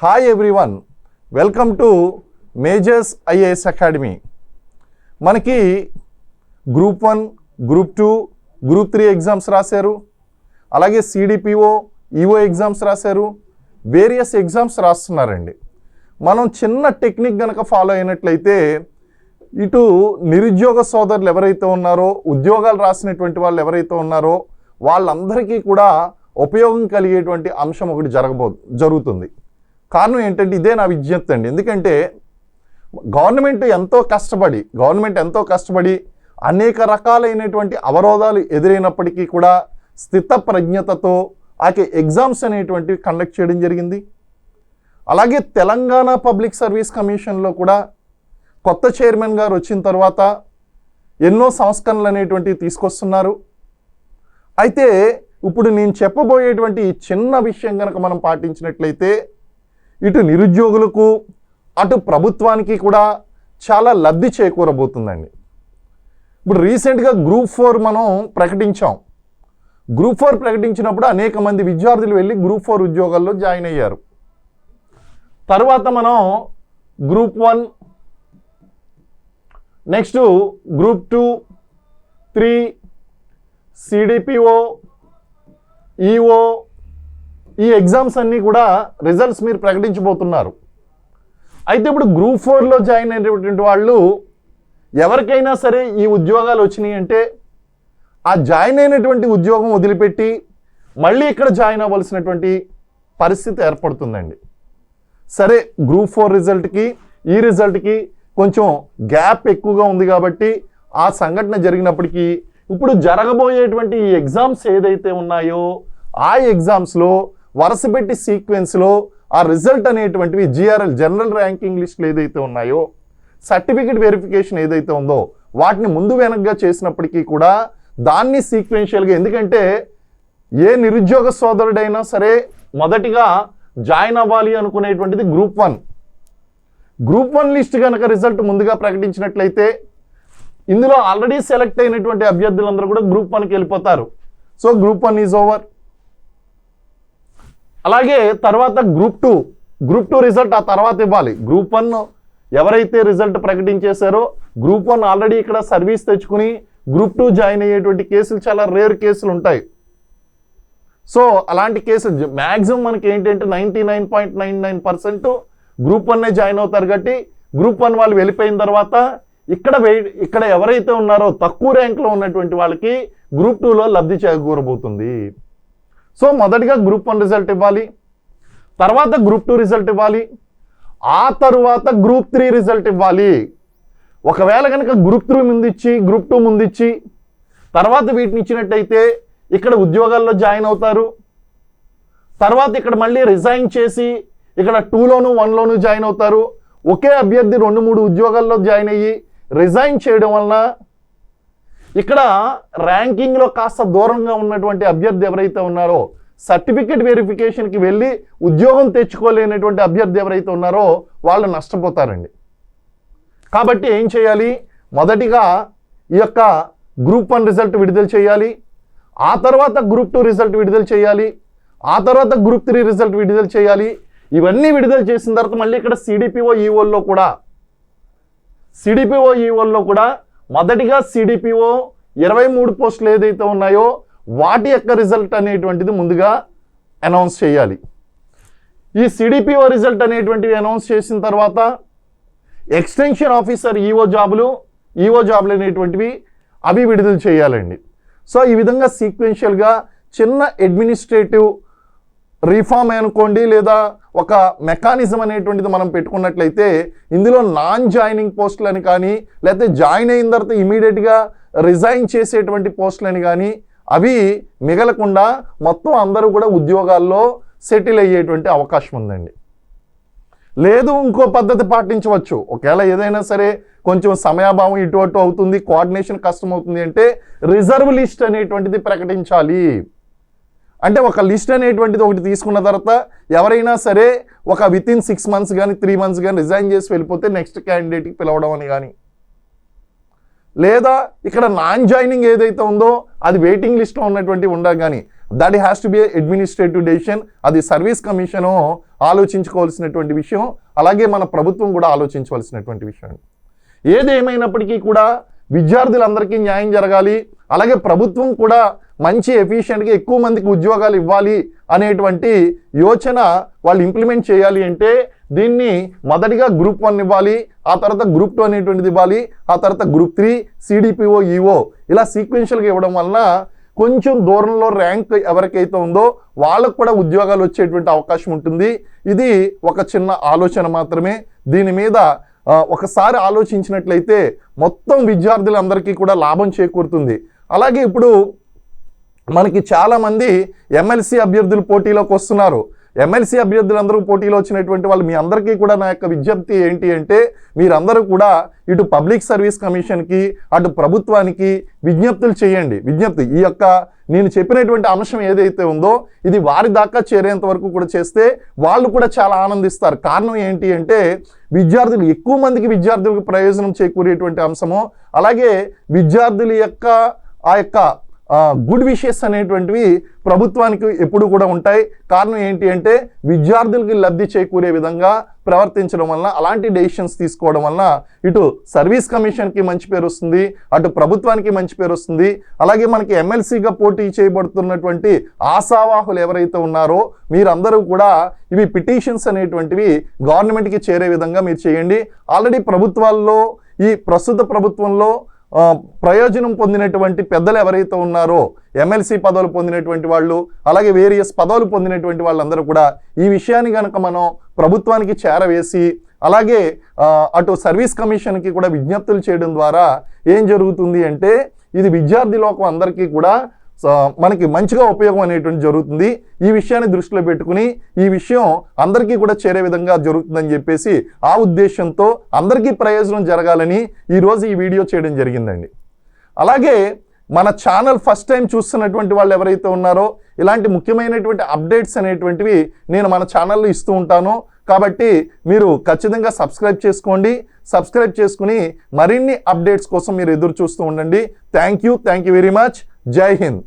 Hi everyone welcome to Majors IAS academy మనకి group one group two group three exams రాశారు. అలాగే CDPO EO exams రాశారు. Various exams రాస్తున్నారండి. మనం చిన్న టెక్నిక్ కనుక ఫాలో అయినట్లయితే ఇటు నిరుద్యోగ సోదరులు ఎవరైతే ఉన్నారో ఉద్యోగాలు రాసినటువంటి వాళ్ళు ఎవరైతే ఉన్నారో వాళ్ళందరికీ కూడా ఉపయోగం కలిగేటువంటి అంశం ఒకటి జరగబో జరుగుతుంది. కారణం ఏంటంటే ఇదే నా విజ్ఞప్తి అండి. ఎందుకంటే గవర్నమెంట్ ఎంతో కష్టపడి గవర్నమెంట్ ఎంతో కష్టపడి అనేక రకాలైనటువంటి అవరోధాలు ఎదురైనప్పటికీ కూడా స్థిత ప్రజ్ఞతతో ఆకే ఎగ్జామ్స్ అనేటువంటివి కండక్ట్ చేయడం జరిగింది. అలాగే తెలంగాణ పబ్లిక్ సర్వీస్ కమిషన్లో కూడా కొత్త చైర్మన్ గారు వచ్చిన తర్వాత ఎన్నో సంస్కరణలు అనేటువంటివి తీసుకొస్తున్నారు. అయితే ఇప్పుడు నేను చెప్పబోయేటువంటి ఈ చిన్న విషయం కనుక మనం పాటించినట్లయితే ఇటు నిరుద్యోగులకు అటు ప్రభుత్వానికి కూడా చాలా లబ్ధి చేకూరబోతుందండి. ఇప్పుడు రీసెంట్గా గ్రూప్ ఫోర్ మనం ప్రకటించాం. గ్రూప్ ఫోర్ ప్రకటించినప్పుడు అనేక మంది విద్యార్థులు వెళ్ళి గ్రూప్ ఫోర్ ఉద్యోగాల్లో జాయిన్ అయ్యారు. తర్వాత మనం group one next group two three CDPO EO ఈ ఎగ్జామ్స్ అన్నీ కూడా రిజల్ట్స్ మీరు ప్రకటించబోతున్నారు. అయితే ఇప్పుడు గ్రూప్ ఫోర్లో జాయిన్ అయినటువంటి వాళ్ళు ఎవరికైనా సరే ఈ ఉద్యోగాలు వచ్చినాయి అంటే ఆ జాయిన్ అయినటువంటి ఉద్యోగం వదిలిపెట్టి మళ్ళీ ఇక్కడ జాయిన్ అవ్వాల్సినటువంటి పరిస్థితి ఏర్పడుతుందండి. సరే గ్రూప్ ఫోర్ రిజల్ట్కి ఈ రిజల్ట్కి కొంచెం గ్యాప్ ఎక్కువగా ఉంది కాబట్టి ఆ సంఘటన జరిగినప్పటికీ ఇప్పుడు జరగబోయేటువంటి ఈ ఎగ్జామ్స్ ఏదైతే ఉన్నాయో ఆ ఎగ్జామ్స్లో వరుసపెట్టి సీక్వెన్స్లో ఆ రిజల్ట్ అనేటువంటివి జిఆర్ఎల్ జనరల్ ర్యాంకింగ్ లిస్టులు ఏదైతే ఉన్నాయో సర్టిఫికేట్ వెరిఫికేషన్ ఏదైతే ఉందో వాటిని ముందు వెనక్గా చేసినప్పటికీ కూడా దాన్ని సీక్వెన్షియల్గా ఎందుకంటే ఏ నిరుద్యోగ సోదరుడైనా సరే మొదటిగా జాయిన్ అవ్వాలి అనుకునేటువంటిది group one group one list కనుక రిజల్ట్ ముందుగా ప్రకటించినట్లయితే ఇందులో ఆల్రెడీ సెలెక్ట్ అయినటువంటి అభ్యర్థులందరూ కూడా గ్రూప్ వన్కి వెళ్ళిపోతారు. So group one is over అలాగే తర్వాత group two group two result ఆ తర్వాత ఇవ్వాలి. గ్రూప్ వన్ ఎవరైతే రిజల్ట్ ప్రకటించేశారో గ్రూప్ వన్ ఆల్రెడీ ఇక్కడ సర్వీస్ తెచ్చుకుని గ్రూప్ టూ జాయిన్ అయ్యేటువంటి కేసులు చాలా రేర్ కేసులు ఉంటాయి. సో అలాంటి కేసులు మ్యాక్సిమం మనకి ఏంటంటే ninety nine point nine nine percent group వన్నే జాయిన్ అవుతారు కాబట్టి గ్రూప్ వన్ వాళ్ళు వెళ్ళిపోయిన తర్వాత ఇక్కడ వెయిట్ ఇక్కడ ఎవరైతే ఉన్నారో తక్కువ ర్యాంక్లో ఉన్నటువంటి వాళ్ళకి గ్రూప్ టూలో లబ్ధి చేకూరబోతుంది. సో మొదటిగా గ్రూప్ వన్ రిజల్ట్ ఇవ్వాలి. తర్వాత గ్రూప్ టూ రిజల్ట్ ఇవ్వాలి. ఆ తరువాత గ్రూప్ త్రీ రిజల్ట్ ఇవ్వాలి. ఒకవేళ కనుక గ్రూప్ త్రీ ముందిచ్చి గ్రూప్ టూ ముందిచ్చి తర్వాత వీటిని ఇచ్చినట్టయితే ఇక్కడ ఉద్యోగాల్లో జాయిన్ అవుతారు. తర్వాత ఇక్కడ మళ్ళీ రిజైన్ చేసి ఇక్కడ టూలోను వన్లోను జాయిన్ అవుతారు. ఒకే అభ్యర్థి రెండు మూడు ఉద్యోగాల్లో జాయిన్ అయ్యి రిజైన్ చేయడం వలన ఇక్కడ ర్యాంకింగ్లో కాస్త దూరంగా ఉన్నటువంటి అభ్యర్థి ఎవరైతే ఉన్నారో సర్టిఫికెట్ వెరిఫికేషన్కి వెళ్ళి ఉద్యోగం తెచ్చుకోలేనటువంటి అభ్యర్థి ఎవరైతే ఉన్నారో వాళ్ళు నష్టపోతారండి. కాబట్టి ఏం చేయాలి? మొదటిగా ఈ యొక్క గ్రూప్ వన్ రిజల్ట్ విడుదల చేయాలి. ఆ తర్వాత గ్రూప్ టూ రిజల్ట్ విడుదల చేయాలి. ఆ తర్వాత గ్రూప్ త్రీ రిజల్ట్ విడుదల చేయాలి. ఇవన్నీ విడుదల చేసిన తర్వాత మళ్ళీ ఇక్కడ సిడిపిఓ ఈఓల్లో కూడా సిడిపిఓ ఈఓల్లో కూడా మొదటిగా సిడిపిఓ ఇరవై మూడు పోస్టులు ఏదైతే ఉన్నాయో వాటి యొక్క రిజల్ట్ అనేటువంటిది ముందుగా అనౌన్స్ చేయాలి. ఈ సిడిపిఓ రిజల్ట్ అనేటువంటివి అనౌన్స్ చేసిన తర్వాత ఎక్స్టెన్షన్ ఆఫీసర్ ఈఓ జాబులు ఈఓ జాబులు అనేటువంటివి అవి విడుదల చేయాలండి. సో ఈ విధంగా సీక్వెన్షియల్గా చిన్న అడ్మినిస్ట్రేటివ్ రీఫామ్ అనుకోండి లేదా ఒక మెకానిజం అనేటువంటిది మనం పెట్టుకున్నట్లయితే ఇందులో నాన్ జాయినింగ్ పోస్టులని కానీ లేకపోతే జాయిన్ అయిన తర్వాత ఇమీడియట్గా రిజైన్ చేసేటువంటి పోస్టులని కానీ అవి మిగలకుండా మొత్తం అందరూ కూడా ఉద్యోగాల్లో సెటిల్ అయ్యేటువంటి అవకాశం ఉందండి. లేదు ఇంకో పద్ధతి పాటించవచ్చు. ఒకవేళ ఏదైనా సరే కొంచెం సమయాభావం ఇటు అటు అవుతుంది కోఆర్డినేషన్ కష్టం అవుతుంది అంటే రిజర్వ్ లిస్ట్ అనేటువంటిది ప్రకటించాలి. అంటే ఒక లిస్ట్ అనేటువంటిది ఒకటి తీసుకున్న తర్వాత ఎవరైనా సరే ఒక విత్ ఇన్ సిక్స్ మంత్స్ కానీ త్రీ మంత్స్ కానీ రిజైన్ చేసి వెళ్ళిపోతే నెక్స్ట్ క్యాండిడేట్కి పిలవడం అని కానీ లేదా ఇక్కడ నాన్ జాయినింగ్ ఏదైతే ఉందో అది వెయిటింగ్ లిస్ట్లో ఉన్నటువంటి ఉండగా కానీ that has to be administrative decision అది సర్వీస్ కమిషను ఆలోచించుకోవాల్సినటువంటి విషయం. అలాగే మన ప్రభుత్వం కూడా ఆలోచించవలసినటువంటి విషయం. ఏదేమైనప్పటికీ కూడా విద్యార్థులందరికీ న్యాయం జరగాలి. అలాగే ప్రభుత్వం కూడా మంచి ఎఫిషియెంట్గా ఎక్కువ మందికి ఉద్యోగాలు ఇవ్వాలి అనేటువంటి యోచన వాళ్ళు ఇంప్లిమెంట్ చేయాలి అంటే దీన్ని మొదటిగా గ్రూప్ వన్ ఇవ్వాలి ఆ తర్వాత గ్రూప్ టూ అనేటువంటిది ఇవ్వాలి ఆ తర్వాత గ్రూప్ త్రీ సిడిపిఓ ఈఓ ఇలా సీక్వెన్షియల్గా ఇవ్వడం వలన కొంచెం దూరంలో ర్యాంక్ ఎవరికైతే ఉందో వాళ్ళకు కూడా ఉద్యోగాలు వచ్చేటువంటి అవకాశం ఉంటుంది. ఇది ఒక చిన్న ఆలోచన మాత్రమే. దీని మీద ఒకసారి ఆలోచించినట్లయితే మొత్తం విద్యార్థులందరికీ కూడా లాభం చేకూరుతుంది. అలాగే ఇప్పుడు మనకి చాలామంది ఎమ్మెల్సీ అభ్యర్థులు పోటీలోకి వస్తున్నారు. ఎమ్మెల్సీ అభ్యర్థులందరూ పోటీలో వచ్చినటువంటి వాళ్ళు మీ అందరికీ కూడా నా యొక్క విజ్ఞప్తి ఏంటి అంటే మీరందరూ కూడా ఇటు పబ్లిక్ సర్వీస్ కమిషన్కి అటు ప్రభుత్వానికి విజ్ఞప్తులు చేయండి. విజ్ఞప్తి ఈ యొక్క నేను చెప్పినటువంటి అంశం ఏదైతే ఉందో ఇది వారి దాకా చేరేంత వరకు కూడా చేస్తే వాళ్ళు కూడా చాలా ఆనందిస్తారు. కారణం ఏంటి అంటే విద్యార్థులు ఎక్కువ మందికి విద్యార్థులకు ప్రయోజనం చేకూరేటువంటి అంశము అలాగే విద్యార్థుల యొక్క ఆ యొక్క గుడ్ విషెస్ అనేటువంటివి ప్రభుత్వానికి ఎప్పుడు కూడా ఉంటాయి. కారణం ఏంటి అంటే విద్యార్థులకి లబ్ధి చేకూరే విధంగా ప్రవర్తించడం వలన అలాంటి డెసిషన్స్ తీసుకోవడం వలన ఇటు సర్వీస్ కమిషన్కి మంచి పేరు వస్తుంది అటు ప్రభుత్వానికి మంచి పేరు వస్తుంది. అలాగే మనకి ఎమ్మెల్సీగా పోటీ చేయబడుతున్నటువంటి ఆశావాహులు ఎవరైతే ఉన్నారో మీరందరూ కూడా ఇవి పిటిషన్స్ అనేటువంటివి గవర్నమెంట్కి చేరే విధంగా మీరు చేయండి. ఆల్రెడీ ప్రభుత్వాల్లో ఈ ప్రస్తుత ప్రభుత్వంలో ప్రయోజనం పొందినటువంటి పెద్దలు ఎవరైతే ఉన్నారో ఎమ్మెల్సీ పదవులు పొందినటువంటి వాళ్ళు అలాగే వేరియస్ పదవులు పొందినటువంటి వాళ్ళందరూ కూడా ఈ విషయాన్ని కనుక మనం ప్రభుత్వానికి చేరవేసి అలాగే అటు సర్వీస్ కమిషన్కి కూడా విజ్ఞప్తులు చేయడం ద్వారా ఏం జరుగుతుంది అంటే ఇది విద్యార్థి లోకం అందరికీ కూడా మనకి మంచిగా ఉపయోగం అనేటువంటి జరుగుతుంది. ఈ విషయాన్ని దృష్టిలో పెట్టుకుని ఈ విషయం అందరికీ కూడా చేరే విధంగా జరుగుతుందని చెప్పేసి ఆ ఉద్దేశంతో అందరికీ ప్రయోజనం జరగాలని ఈరోజు ఈ వీడియో చేయడం జరిగిందండి. అలాగే మన ఛానల్ ఫస్ట్ టైం చూస్తున్నటువంటి వాళ్ళు ఎవరైతే ఉన్నారో ఇలాంటి ముఖ్యమైనటువంటి అప్డేట్స్ అనేటువంటివి నేను మన ఛానల్లో ఇస్తూ ఉంటాను. కాబట్టి మీరు ఖచ్చితంగా సబ్స్క్రైబ్ చేసుకోండి. సబ్స్క్రైబ్ చేసుకుని మరిన్ని అప్డేట్స్ కోసం మీరు ఎదురు చూస్తూ ఉండండి. Thank you. Thank you very much. జై హింద్.